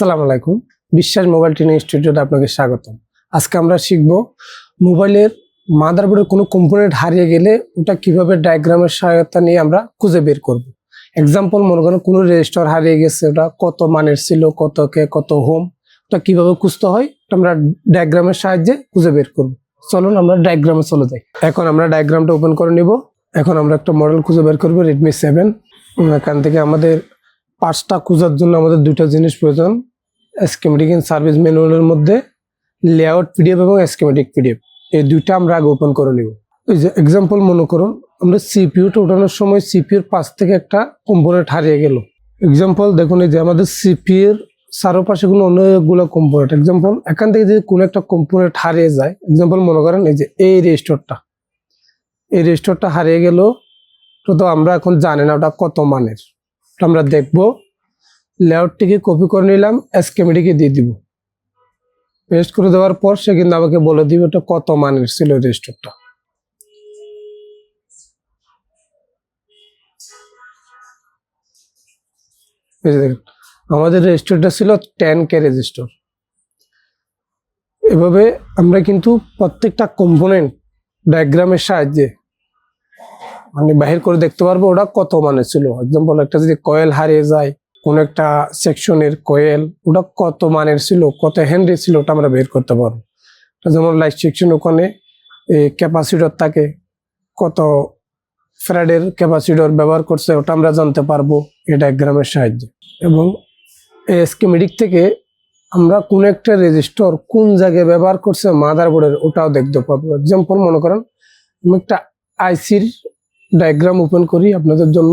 আসসালামু আলাইকুম। বিশ্বাস মোবাইল ট্রেনিং ইনস্টিটিউটে আপনাকে স্বাগতম। আজকে আমরা শিখব মোবাইলের মাদারবোর্ডের কোনো কম্পোনেন্ট হারিয়ে গেলে ওটা কীভাবে ডায়াগ্রামের সহায়তা নিয়ে আমরা খুঁজে বের করব। এক্সাম্পল মনে করেন কোনো রেজিস্টার হারিয়ে গেছে, ওটা কত মানের ছিল, কত কে, কত হোম ওটা কীভাবে খুঁজতে হয়, ওটা আমরা ডায়াগ্রামের সাহায্যে খুঁজে বের করব। চলুন আমরা ডায়াগ্রামে চলে যাই। এখন আমরা ডায়াগ্রামটা ওপেন করে নিব। এখন আমরা একটা মডেল খুঁজে বের করব রেডমি সেভেন এখান থেকে আমাদের পাঁচটা খোঁজার জন্য আমাদের দুইটা জিনিস প্রয়োজন। স্কেমেটিক ইন সার্ভিস ম্যানুয়ালের মধ্যে লেআউট পিডিএফ এবং স্কেমেটিক পিডিএফ এই দুইটা আমরা আগে ওপেন করে নিব। এই যে এক্সাম্পল মনে করুন, আমরা সিপিইউটা ওঠানোর সময় সিপিইউর পাশ থেকে একটা কম্পোনেন্ট হারিয়ে গেল। এক্সাম্পল দেখুন এই যে আমাদের সিপিইউর চারপাশে কোনো অনেকগুলো কম্পোনেন্ট এক্সাম্পল এখান থেকে যদি কোনো একটা কম্পোনেন্ট হারিয়ে যায় এক্সাম্পল মনে করেন এই যে এই রেজিস্টরটা। এই রেজিস্টরটা হারিয়ে গেল, তো আমরা এখন জানি না ওটা কত মানের। আমরা দেখব লেআউটটিকে কপি করে নিলাম এসকেমেটিকে দিয়ে দিব। পেস্ট করে দেওয়ার পর সে কিন্তু আমাকে বলে দিবে ওটা কত মানের ছিল রেজিস্টারটা আমাদের রেজিস্টারটা ছিল টেন কে রেজিস্টার এভাবে আমরা কিন্তু প্রত্যেকটা কম্পোনেন্ট ডায়াগ্রামের সাহায্যে মানে বাহির করে দেখতে পারব ওটা কত মানে ছিল। এক্সাম্পল একটা যদি কয়েল হারিয়ে যায় কোন একটা সেকশনের কয়েল, ওটা কত মানের ছিল, কত হেনরি ছিল ওটা আমরা বের করতে পারব। যেমন লাইট সেকশন ওখানে ক্যাপাসিটর থাকে, কত ফ্যারাডের ক্যাপাসিটর ব্যবহার করছে ওটা আমরা জানতে পারব এই ডায়াগ্রামের সাহায্যে। এবং এই স্কিমেটিক থেকে আমরা কোন একটা রেজিস্টর কোন জায়গায় ব্যবহার করছে মাদারবোর্ডের ওটাও দেখতে পারব এক্সাম্পল মনে করেন, আমি একটা আইসির ডায়াগ্রাম ওপেন করি আপনাদের জন্য।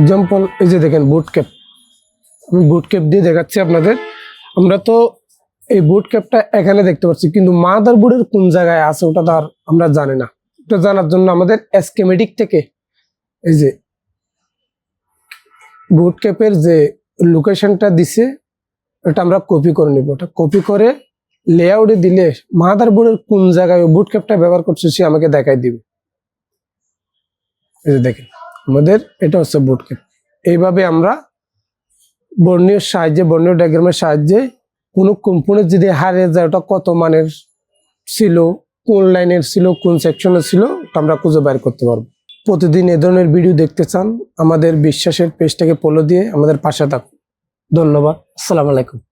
এক্সাম্পল এই যে দেখেন বুট ক্যাপ আমি বুট ক্যাপ দিয়ে দেখাচ্ছি আপনাদের। আমরা তো এই বুট ক্যাপটা এখানে দেখতে পাচ্ছি, কিন্তু মাদার বোর্ডের কোন জায়গায় আছে ওটা তো আর আমরা জানি না। ওটা জানার জন্য আমাদের এসকেমেটিক থেকে এই যে বুট ক্যাপের যে লোকেশনটা দিছে ওটা আমরা কপি করে নিব। ওটা কপি করে লেআউটে দিলে মাদার বোর্ডের কোন জায়গায় বুট ক্যাপটা ব্যবহার করছে সে আমাকে দেখাই দিবে। এই যে দেখেন। আমাদের এটা হচ্ছে বুট ক্যাপ এইভাবে আমরা বর্ণীয় সাহায্যে, বর্ণীয় ডায়াগ্রামের সাহায্যে কোনো কম্পোনেন্ট যদি হারিয়ে যায়, ওটা কত মানের ছিল, কোন লাইনের ছিল, কোন সেকশনের ছিল, ওটা আমরা খুঁজে বের করতে পারব। প্রতিদিন এ ধরনের ভিডিও দেখতে চান, আমাদের বিশ্বাসের পেজটাকে ফলো দিয়ে আমাদের পাশে থাকুন। ধন্যবাদ। আসসালামু আলাইকুম।